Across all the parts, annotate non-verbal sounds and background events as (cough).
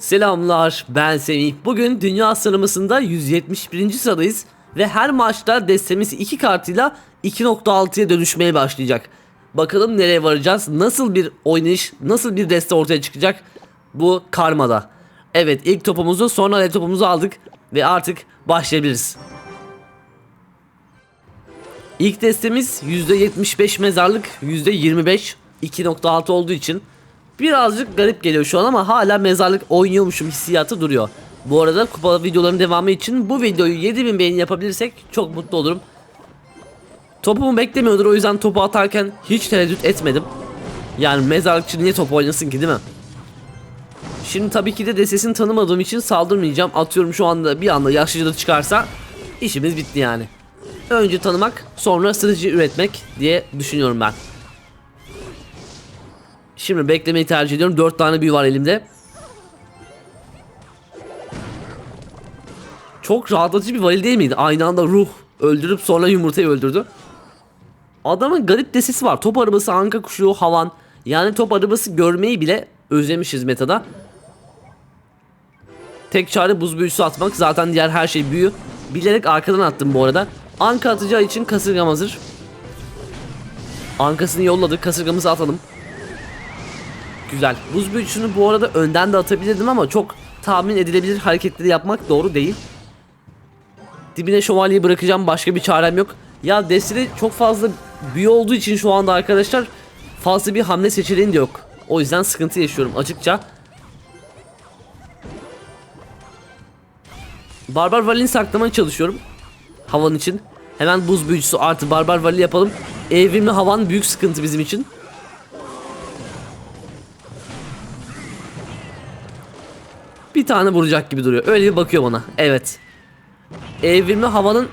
Selamlar ben Semih. Bugün dünya sıralamasında 171. sıradayız ve her maçta destemiz 2 kartıyla 2.6'ya dönüşmeye başlayacak. Bakalım nereye varacağız? Nasıl bir oynayış, nasıl bir deste ortaya çıkacak bu karmada. Evet ilk topumuzu sonra alev topumuzu aldık ve artık başlayabiliriz. İlk destemiz %75 mezarlık, %25 2.6 olduğu için birazcık garip geliyor şu an ama hala mezarlık oynuyormuşum hissiyatı duruyor. Bu arada kupa videoların devamı için bu videoyu 7000 beğeni yapabilirsek çok mutlu olurum. Topumu beklemiyordur o yüzden topu atarken hiç tereddüt etmedim. Yani mezarlıkçı niye top oynasın ki değil mi? Şimdi tabii ki de destesini tanımadığım için saldırmayacağım. Atıyorum şu anda bir anda yaşlıca çıkarsa işimiz bitti yani. Önce tanımak sonra strateji üretmek diye düşünüyorum ben. Şimdi beklemeyi tercih ediyorum. 4 tane büyü var elimde. Çok rahatlatıcı bir varil değil miydi? Aynı anda ruh öldürüp sonra yumurtayı öldürdü. Adamın garip desisi var. Top arabası, anka kuşu, havan. Yani top arabası görmeyi bile özlemişiz metada. Tek çare buz büyüsü atmak. Zaten diğer her şey büyü. Bilerek arkadan attım bu arada. Anka atacağı için kasırgam hazır. Ankasını yolladık. Kasırgamızı atalım. Güzel. Buz büyücüsünü bu arada önden de atabilirdim ama çok tahmin edilebilir hareketleri yapmak doğru değil. Dibine şövalyeyi bırakacağım. Başka bir çarem yok. Ya destede çok fazla büyü olduğu için şu anda arkadaşlar fazla bir hamle seçeneğim de yok. O yüzden sıkıntı yaşıyorum açıkça. Barbar Vali'ni saklamaya çalışıyorum. Havan için. Hemen buz büyücüsü artı Barbar Vali yapalım. Evrimli havan büyük sıkıntı bizim için. Tane vuracak gibi duruyor. Öyle bir bakıyor bana. Evet. Evrimli havanın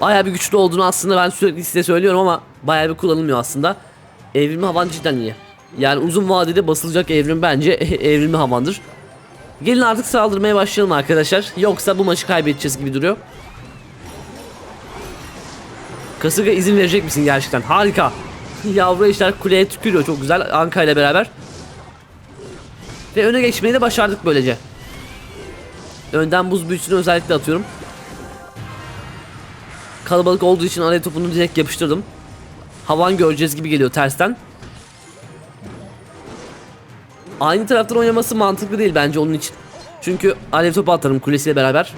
bayağı bir güçlü olduğunu aslında ben sürekli size söylüyorum ama bayağı bir kullanılmıyor aslında. Evrimli havan cidden iyi. Yani uzun vadede basılacak evrim bence (laughs) evrimli havandır. Gelin artık saldırmaya başlayalım arkadaşlar. Yoksa bu maçı kaybedeceğiz gibi duruyor. Kasırga izin verecek misin gerçekten? Harika. (laughs) Yavru eşler kuleye tükürüyor çok güzel Anka ile beraber. Ve öne geçmeyi de başardık böylece. Önden buz büyüsünü özellikle atıyorum. Kalabalık olduğu için alev topunu direkt yapıştırdım. Havan göreceğiz gibi geliyor tersten. Aynı taraftan oynaması mantıklı değil bence onun için. Çünkü alev topu atarım kulesiyle beraber.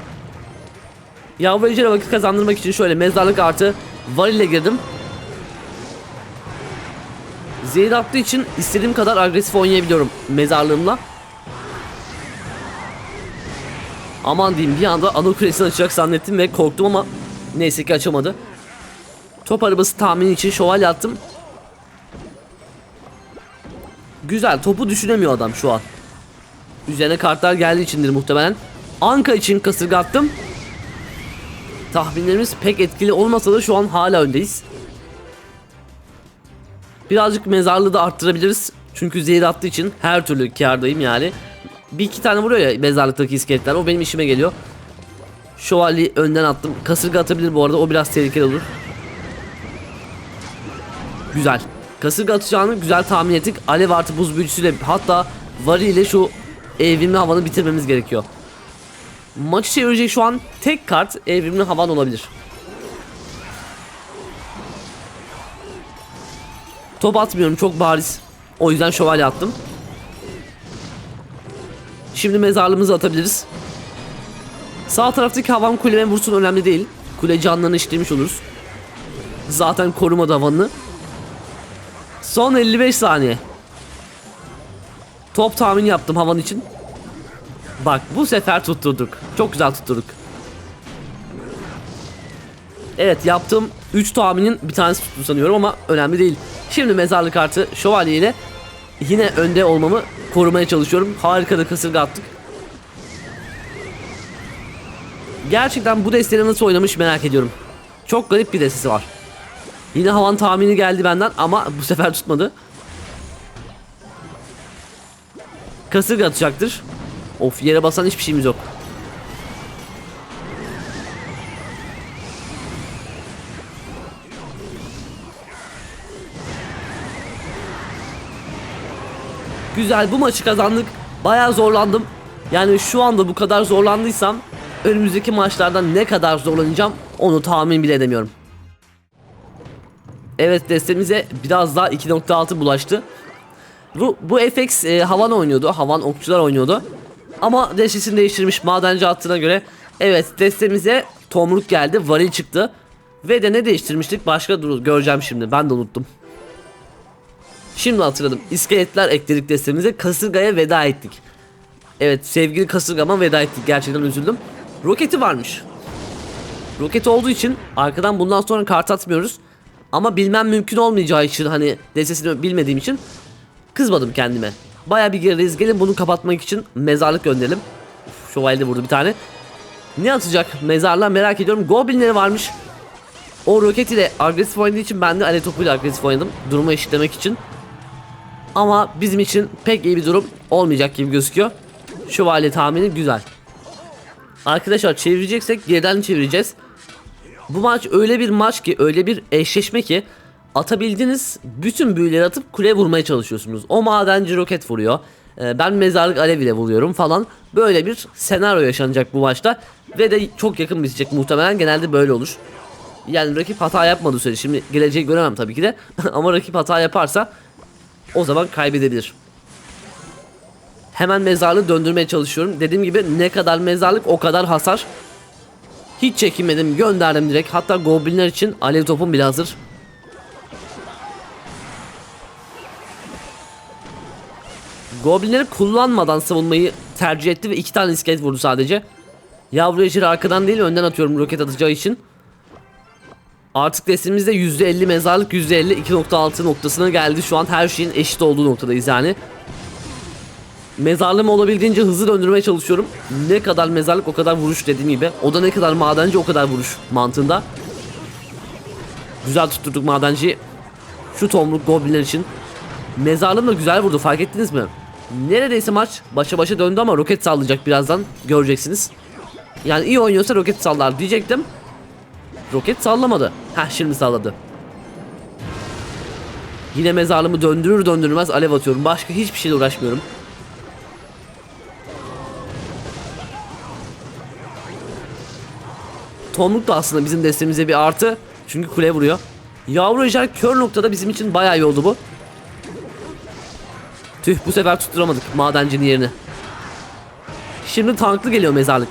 Yavru vakit kazandırmak için şöyle mezarlık artı var ile girdim. Zehir attığı için istediğim kadar agresif oynayabiliyorum mezarlığımla. Aman diyeyim bir anda ana kulesini açacak zannettim ve korktum ama neyse ki açamadı. Top arabası tahmini için şövalye attım. Güzel topu düşünemiyor adam şu an. Üzerine kartlar geldiği içindir muhtemelen. Anka için kasırga attım. Tahminlerimiz pek etkili olmasa da şu an hala öndeyiz. Birazcık mezarlığı da arttırabiliriz. Çünkü zehir attığı için her türlü kardayım yani. Bir iki tane vuruyor ya mezarlıktaki iskeletler. O benim işime geliyor. Şövalyeyi önden attım. Kasırga atabilir bu arada. O biraz tehlikeli olur. Güzel. Kasırga atacağını güzel tahmin ettik. Alev artı buz büyücüsüyle hatta Vari ile şu evrimli havanı bitirmemiz gerekiyor. Maçı çevirecek şu an tek kart evrimli havan olabilir. Top atmıyorum çok bariz. O yüzden şövalye attım. Şimdi mezarlığımızı atabiliriz. Sağ taraftaki havan kuleme vursun önemli değil. Kule canlarını işlemiş oluruz. Zaten korumadı havanını. Son 55 saniye. Top tahmini yaptım havan için. Bak bu sefer tutturduk. Çok güzel tutturduk. Evet yaptığım 3 tahminin bir tanesi tuttu sanıyorum ama önemli değil. Şimdi mezarlık kartı şövalye ile yine önde olmamı korumaya çalışıyorum. Harika da kasırga attık. Gerçekten bu desteği nasıl oynamış merak ediyorum. Çok garip bir destesi var. Yine havan tahmini geldi benden ama bu sefer tutmadı. Kasırga atacaktır. Of yere basan hiçbir şeyimiz yok. Güzel bu maçı kazandık. Bayağı zorlandım. Yani şu anda bu kadar zorlandıysam önümüzdeki maçlarda ne kadar zorlanacağım onu tahmin bile edemiyorum. Evet destemize biraz daha 2.6 bulaştı. Bu, bu FX e, Havan oynuyordu. Havan okçular oynuyordu. Ama destesini değiştirmiş madenci attığına göre. Evet destemize tomruk geldi. Varil çıktı. Ve de ne değiştirmiştik? Başka dur göreceğim şimdi. Ben de unuttum. Şimdi hatırladım. İskeletler ekledik destemize. Kasırgaya veda ettik. Evet sevgili kasırgama veda ettik. Gerçekten üzüldüm. Roketi varmış. Roket olduğu için arkadan bundan sonra kart atmıyoruz. Ama bilmem mümkün olmayacağı için hani destesini bilmediğim için kızmadım kendime. Baya bir gerideyiz. Gelin bunu kapatmak için mezarlık gönderelim. Uf, şövalye vurdu bir tane. Ne atacak mezarlığa merak ediyorum. Goblinleri varmış. O roket ile agresif oynadığı için ben de ale topuyla agresif oynadım. Durumu eşitlemek için. Ama bizim için pek iyi bir durum olmayacak gibi gözüküyor. Şövalye tahmini güzel. Arkadaşlar çevireceksek geriden çevireceğiz. Bu maç öyle bir maç ki öyle bir eşleşme ki atabildiğiniz bütün büyüleri atıp kule vurmaya çalışıyorsunuz. O madenci roket vuruyor. Ee, Ben mezarlık alev ile vuruyorum falan. Böyle bir senaryo yaşanacak bu maçta. Ve de çok yakın bitecek muhtemelen. Genelde böyle olur. Yani rakip hata yapmadığı sürece şimdi geleceği göremem tabii ki de. (laughs) Ama rakip hata yaparsa o zaman kaybedebilir. Hemen mezarlığı döndürmeye çalışıyorum. Dediğim gibi ne kadar mezarlık o kadar hasar. Hiç çekinmedim gönderdim direkt. Hatta goblinler için alev topum bile hazır. Goblinleri kullanmadan savunmayı tercih etti ve iki tane iskelet vurdu sadece. Yavru ejder arkadan değil önden atıyorum roket atacağı için. Artık destimizde %50 mezarlık %50 2.6 noktasına geldi. Şu an her şeyin eşit olduğu noktadayız yani. Mezarlığımı olabildiğince hızlı döndürmeye çalışıyorum. Ne kadar mezarlık o kadar vuruş dediğim gibi. O da ne kadar madenci o kadar vuruş mantığında. Güzel tutturduk madenci. Şu tomruk goblinler için. Mezarlığım da güzel vurdu fark ettiniz mi? Neredeyse maç başa başa döndü ama roket sallayacak birazdan göreceksiniz. Yani iyi oynuyorsa roket sallar diyecektim. Roket sallamadı. Heh şimdi salladı. Yine mezarlığımı döndürür döndürmez alev atıyorum. Başka hiçbir şeyle uğraşmıyorum. Tomruk da aslında bizim destemize bir artı. Çünkü kule vuruyor. Yavru ejder kör noktada bizim için bayağı iyi oldu bu. Tüh bu sefer tutturamadık madencinin yerini. Şimdi tanklı geliyor mezarlık.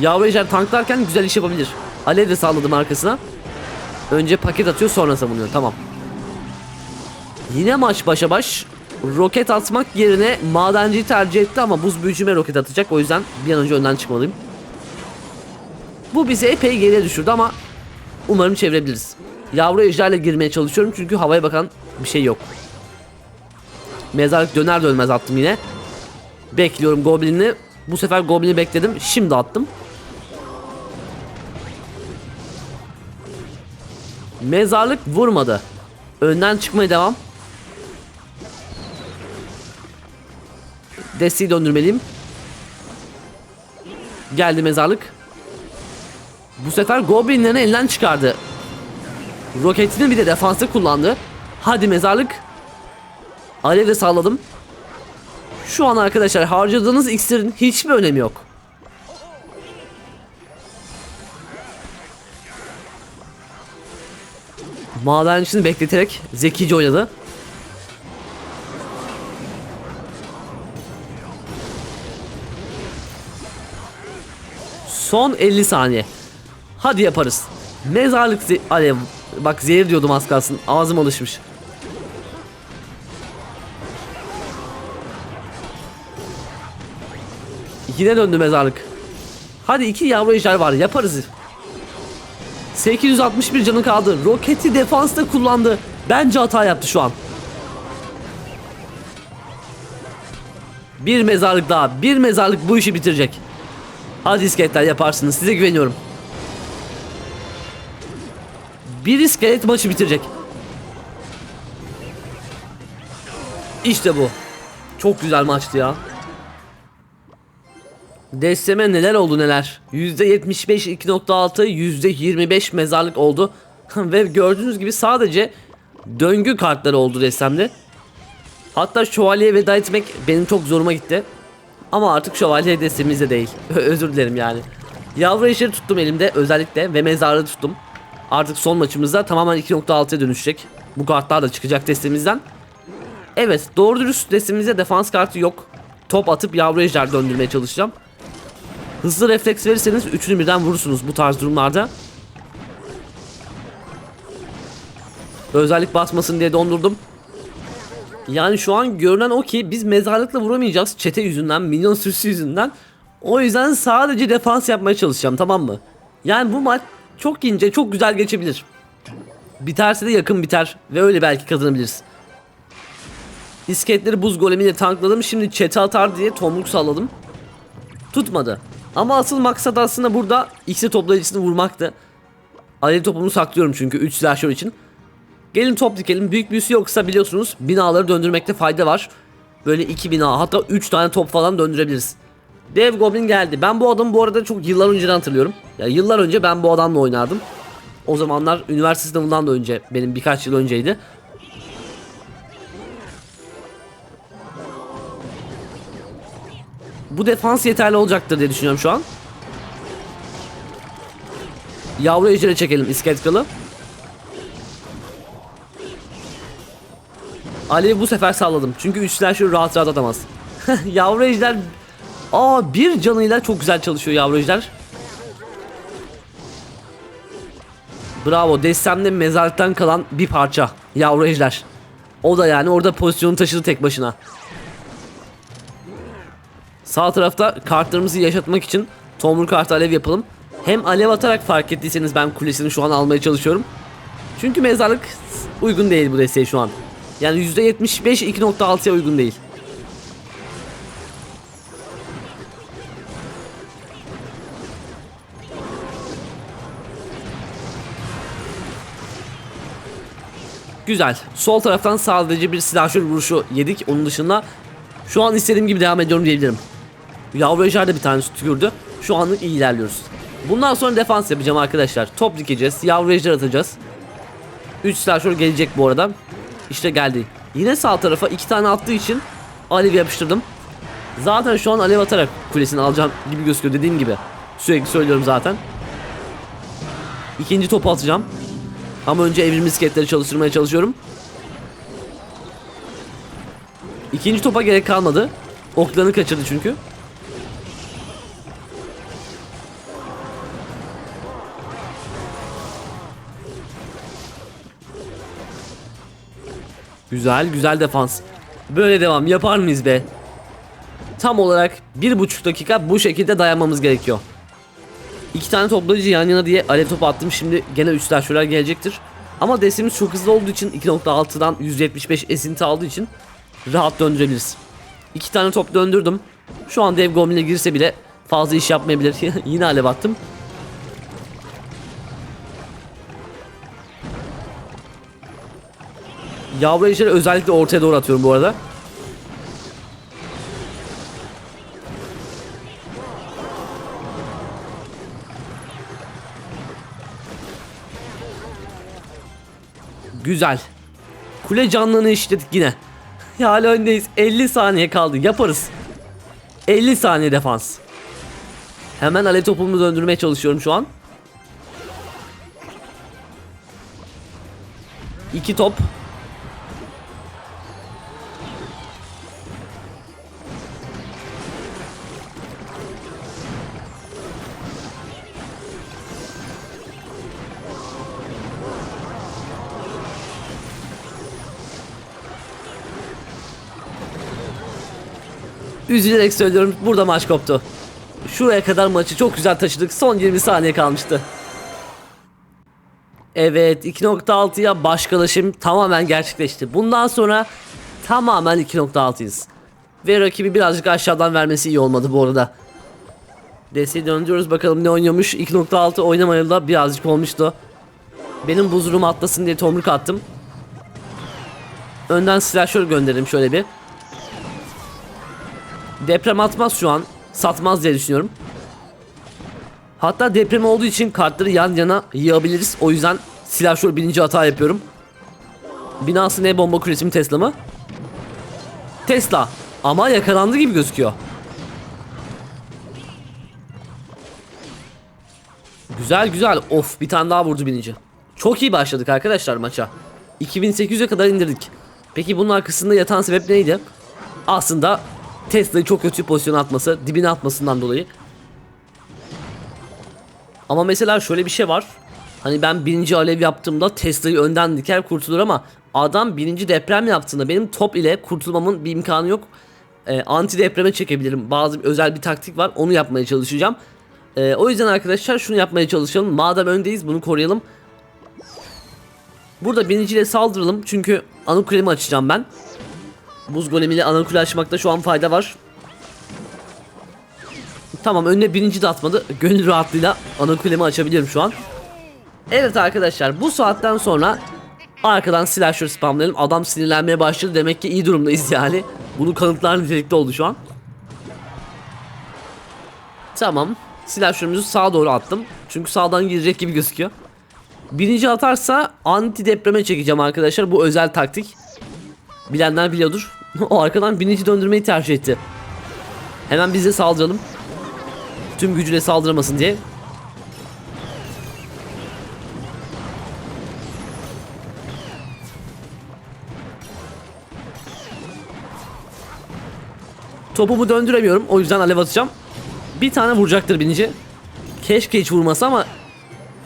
Yavru ejder tanklarken güzel iş yapabilir. Alev de salladım arkasına. Önce paket atıyor sonra savunuyor tamam. Yine maç başa baş. Roket atmak yerine madenciyi tercih etti ama buz büyücüme roket atacak. O yüzden bir an önce önden çıkmalıyım. Bu bizi epey geriye düşürdü ama umarım çevirebiliriz. Yavru ejderle girmeye çalışıyorum çünkü havaya bakan bir şey yok. Mezarlık döner dönmez attım yine. Bekliyorum goblin'i. Bu sefer goblini bekledim. Şimdi attım. Mezarlık vurmadı. Önden çıkmaya devam. Desteği döndürmeliyim. Geldi mezarlık. Bu sefer Goblin'lerini elinden çıkardı. Roketini bir de defansta kullandı. Hadi mezarlık. Alevle salladım. Şu an arkadaşlar harcadığınız iksirin hiçbir önemi yok. Madencisini bekleterek zekice oynadı. Son 50 saniye. Hadi yaparız. Mezarlık ze- alev. Bak zehir diyordum az kalsın. Ağzım alışmış. Yine döndü mezarlık. Hadi iki yavru ejder var yaparız. 861 canı kaldı. Roketi defansta kullandı. Bence hata yaptı şu an. Bir mezarlık daha. Bir mezarlık bu işi bitirecek. Hadi iskeletler yaparsınız. Size güveniyorum. Bir iskelet maçı bitirecek. İşte bu. Çok güzel maçtı ya. Desteme neler oldu neler. %75 2.6 %25 mezarlık oldu. (laughs) Ve gördüğünüz gibi sadece döngü kartları oldu destemde. Hatta şövalyeye veda etmek benim çok zoruma gitti. Ama artık şövalye destemizde değil. (laughs) Özür dilerim yani. Yavru eşleri tuttum elimde özellikle ve mezarlığı tuttum. Artık son maçımızda tamamen 2.6'ya dönüşecek. Bu kartlar da çıkacak destemizden. Evet doğru dürüst destemizde defans kartı yok. Top atıp yavru ejder döndürmeye çalışacağım. Hızlı refleks verirseniz üçünü birden vurursunuz bu tarz durumlarda. Özellik basmasın diye dondurdum. Yani şu an görünen o ki biz mezarlıkla vuramayacağız çete yüzünden, minyon sürüsü yüzünden. O yüzden sadece defans yapmaya çalışacağım tamam mı? Yani bu maç çok ince, çok güzel geçebilir. Biterse de yakın biter ve öyle belki kazanabiliriz. İskeletleri buz golemiyle tankladım. Şimdi çete atar diye tomruk salladım. Tutmadı. Ama asıl maksat aslında burada ikisi toplayıcısını vurmaktı. Alev topumu saklıyorum çünkü 3 slasher için. Gelin top dikelim. Büyük büyüsü yoksa biliyorsunuz binaları döndürmekte fayda var. Böyle iki bina hatta 3 tane top falan döndürebiliriz. Dev Goblin geldi. Ben bu adamı bu arada çok yıllar önceden hatırlıyorum. Ya yıllar önce ben bu adamla oynardım. O zamanlar üniversite sınavından da önce benim birkaç yıl önceydi. Bu defans yeterli olacaktır diye düşünüyorum şu an. Yavru ejderi çekelim iskelet kralı. Alev bu sefer salladım. Çünkü üçler şu rahat rahat atamaz. (laughs) yavru ejder Aa bir canıyla çok güzel çalışıyor yavru ejder. Bravo destemde mezarlıktan kalan bir parça yavru ejder. O da yani orada pozisyonu taşıdı tek başına. Sağ tarafta kartlarımızı yaşatmak için tomrul kartı alev yapalım. Hem alev atarak fark ettiyseniz ben kulesini şu an almaya çalışıyorum. Çünkü mezarlık uygun değil bu desteğe şu an. Yani %75 2.6'ya uygun değil. Güzel. Sol taraftan sadece bir silahşör vuruşu yedik. Onun dışında şu an istediğim gibi devam ediyorum diyebilirim. Yavru ejder de bir tane tükürdü. Şu anlık iyi ilerliyoruz. Bundan sonra defans yapacağım arkadaşlar. Top dikeceğiz. Yavru ejder atacağız. 3 silahşör gelecek bu arada. İşte geldi. Yine sağ tarafa iki tane attığı için alev yapıştırdım. Zaten şu an alev atarak kulesini alacağım gibi gözüküyor dediğim gibi. Sürekli söylüyorum zaten. İkinci topu atacağım. Ama önce evrim misketleri çalıştırmaya çalışıyorum. İkinci topa gerek kalmadı. Oklarını kaçırdı çünkü. Güzel güzel defans. Böyle devam yapar mıyız be? Tam olarak bir buçuk dakika bu şekilde dayanmamız gerekiyor. İki tane toplayıcı yan yana diye alev topu attım. Şimdi gene üçler şöyle gelecektir. Ama desimiz çok hızlı olduğu için 2.6'dan 175 esinti aldığı için rahat döndürebiliriz. İki tane top döndürdüm. Şu an dev goblin'e girse bile fazla iş yapmayabilir. (laughs) Yine alev attım. Yavru ejderi özellikle ortaya doğru atıyorum bu arada. Güzel. Kule canlılığını işledik yine. (laughs) Ya hala öndeyiz. 50 saniye kaldı. Yaparız. 50 saniye defans. Hemen alev topumu döndürmeye çalışıyorum şu an. İki top. Üzülerek söylüyorum burada maç koptu. Şuraya kadar maçı çok güzel taşıdık. Son 20 saniye kalmıştı. Evet 2.6'ya başkalaşım tamamen gerçekleşti. Bundan sonra tamamen 2.6'yız. Ve rakibi birazcık aşağıdan vermesi iyi olmadı bu arada. DS'yi döndürüyoruz bakalım ne oynuyormuş. 2.6 oynamayalı da birazcık olmuştu. Benim buzurum atlasın diye tomruk attım. Önden slasher gönderelim şöyle bir. Deprem atmaz şu an. Satmaz diye düşünüyorum. Hatta deprem olduğu için kartları yan yana yığabiliriz. O yüzden silah şu birinci hata yapıyorum. Binası ne bomba kulesi mi Tesla mı? Tesla. Ama yakalandı gibi gözüküyor. Güzel güzel. Of bir tane daha vurdu birinci. Çok iyi başladık arkadaşlar maça. 2800'e kadar indirdik. Peki bunun arkasında yatan sebep neydi? Aslında Tesla'yı çok kötü pozisyona atması, dibine atmasından dolayı. Ama mesela şöyle bir şey var. Hani ben birinci alev yaptığımda Tesla'yı önden diker kurtulur ama adam birinci deprem yaptığında benim top ile kurtulmamın bir imkanı yok. Ee, anti depreme çekebilirim. Bazı özel bir taktik var. Onu yapmaya çalışacağım. Ee, o yüzden arkadaşlar şunu yapmaya çalışalım. Madem öndeyiz bunu koruyalım. Burada birinciyle saldıralım. Çünkü anakulemi açacağım ben. Buz golemiyle anakule açmakta şu an fayda var. Tamam önüne birinci de atmadı. (laughs) Gönül rahatlığıyla anakulemi açabiliyorum şu an. Evet arkadaşlar bu saatten sonra arkadan slasher spamlayalım. Adam sinirlenmeye başladı. Demek ki iyi durumdayız yani. Bunu kanıtlar nitelikte oldu şu an. Tamam. Slasher'ımızı sağa doğru attım. Çünkü sağdan girecek gibi gözüküyor. Birinci atarsa anti depreme çekeceğim arkadaşlar. Bu özel taktik. Bilenler biliyordur. (laughs) o arkadan birinci döndürmeyi tercih etti. Hemen biz de saldıralım. Tüm gücüyle saldıramasın diye. Topumu döndüremiyorum. O yüzden alev atacağım. Bir tane vuracaktır binici. Keşke hiç vurmasa ama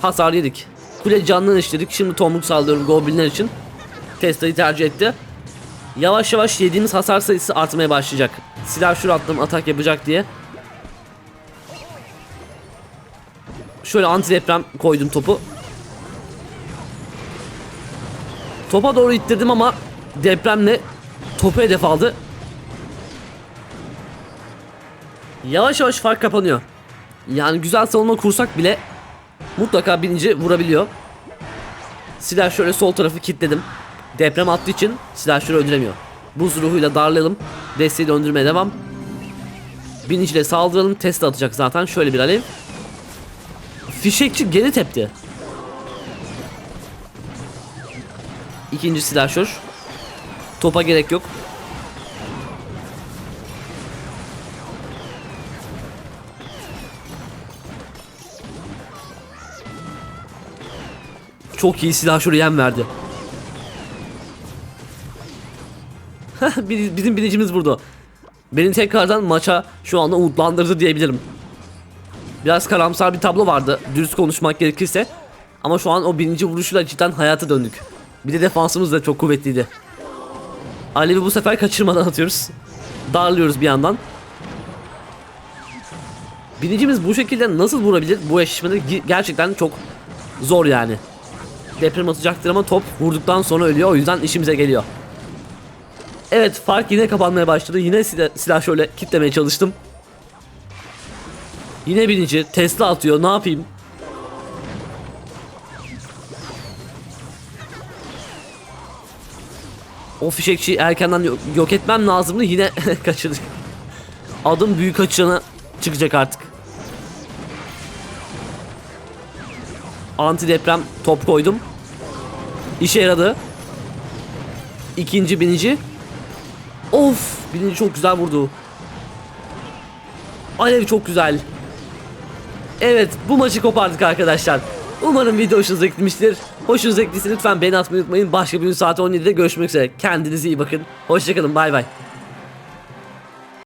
hasar yedik. Kule canlı işledik. Şimdi tomruk saldırıyorum goblinler için. Tesla'yı tercih etti. Yavaş yavaş yediğimiz hasar sayısı artmaya başlayacak. Silah şur attım atak yapacak diye. Şöyle anti deprem koydum topu. Topa doğru ittirdim ama depremle topu hedef aldı. Yavaş yavaş fark kapanıyor. Yani güzel savunma kursak bile mutlaka birinci vurabiliyor. Silah şöyle sol tarafı kilitledim. Deprem attığı için silah şöyle öldüremiyor. Buz ruhuyla darlayalım. Desteği döndürmeye devam. Biniciyle saldıralım. Test atacak zaten. Şöyle bir alev. Fişekçi geri tepti. İkinci silahşör. Topa gerek yok. Çok iyi silahşörü yem verdi. (laughs) Bizim binicimiz burada. Beni tekrardan maça şu anda umutlandırdı diyebilirim. Biraz karamsar bir tablo vardı dürüst konuşmak gerekirse. Ama şu an o birinci vuruşuyla cidden hayata döndük. Bir de defansımız da çok kuvvetliydi. Alev'i bu sefer kaçırmadan atıyoruz. Darlıyoruz bir yandan. Binicimiz bu şekilde nasıl vurabilir? Bu eşleşmede gerçekten çok zor yani. Deprem atacaktır ama top vurduktan sonra ölüyor. O yüzden işimize geliyor. Evet fark yine kapanmaya başladı. Yine silah, silah şöyle kitlemeye çalıştım. Yine birinci. Tesla atıyor. Ne yapayım? O fişekçiyi erkenden yok, yok etmem lazımdı. Yine (laughs) kaçırdık. Adım büyük açığına çıkacak artık. Anti deprem top koydum. İşe yaradı. İkinci binici. Of! Binici çok güzel vurdu. Alev çok güzel. Evet bu maçı kopardık arkadaşlar. Umarım video hoşunuza gitmiştir. Hoşunuza gittiyse lütfen beğeni atmayı unutmayın. Başka bir gün saat 17'de görüşmek üzere. Kendinize iyi bakın. Hoşçakalın bay bay.